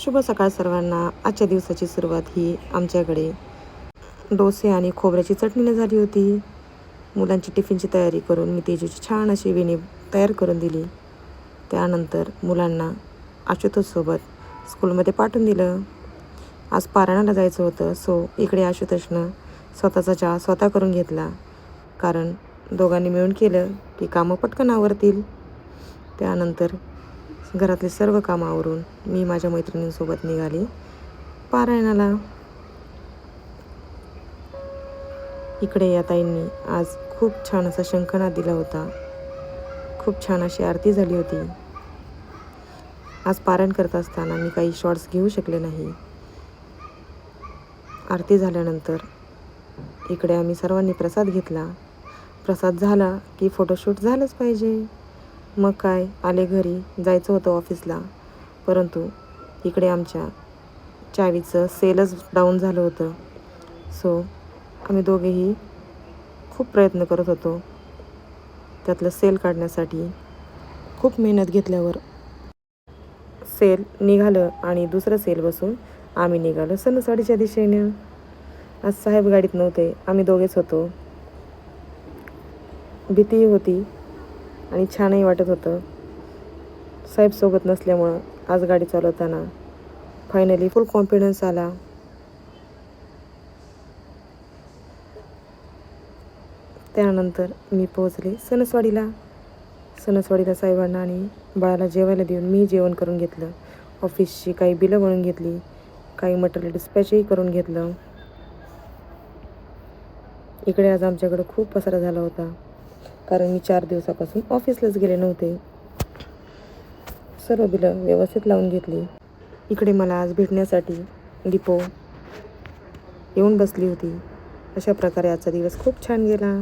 शुभ सकाळ सर्वांना. आजच्या दिवसाची सुरुवात ही आमच्याकडे डोसे आणि खोबऱ्याची चटणीने झाली होती. मुलांची टिफिनची तयारी करून मी तेजूची छान अशी वेणी तयार करून दिली. त्यानंतर मुलांना आशुतोषसोबत स्कूलमध्ये पाठवून दिलं. आज पारायणाला जायचं होतं सो इकडे आशुतोषनं स्वतःचा चहा स्वतः करून घेतला. कारण दोघांनी मिळून केलं की कामं पटकन आवरतील. त्यानंतर घरातले सर्व कामावरून मी माझ्या मैत्रिणींसोबत निघाली. पारायणाला. इकडे या ताईंनी आज खूप छान असा शंखनाद दिला होता. खूप छान अशी आरती झाली होती. आज पारायण करत असताना मी काही शॉर्ट्स घेऊ शकले नाही. आरती झाल्यानंतर इकडे आम्ही सर्वांनी प्रसाद घेतला. प्रसाद झाला की फोटोशूट झालंच पाहिजे. मग काय? आले घरी. जायचं होतं ऑफिसला. परंतु इकडे आमच्या चावीचं सेलच डाऊन झालं होतं. सो आम्ही दोघेही खूप प्रयत्न करत होतो. त्यातलं सेल काढण्यासाठी खूप मेहनत घेतल्यावर सेल निघालं आणि दुसरं सेल बसून आम्ही निघालो सणसवाडीच्या दिशेनं. आज साहेब गाडीत नव्हते. आम्ही दोघेच होतो. भीतीही होती. आणि छानही वाटत होतं. साहेब सोबत नसल्यामुळं आज गाडी चालवताना फायनली फुल कॉन्फिडन्स आला. त्यानंतर मी पोहोचले सणसवाडीला. सणसवाडीला साहेबांना आणि बाळाला जेवायला देऊन मी जेवण करून घेतलं. ऑफिसची काही बिलं बनवून घेतली काही मटेरियल डिस्पॅचही करून घेतलं. इकडे आज आमच्याकडं खूप पसारा झाला होता. कारण मी चार दिवसापासून ऑफिसलाच गेले नव्हते. सर्व बिलं व्यवस्थित लावून घेतली. इकडे मला आज भेटण्यासाठी डिपो येऊन बसली होती. अशा प्रकारे आजचा दिवस खूप छान गेला.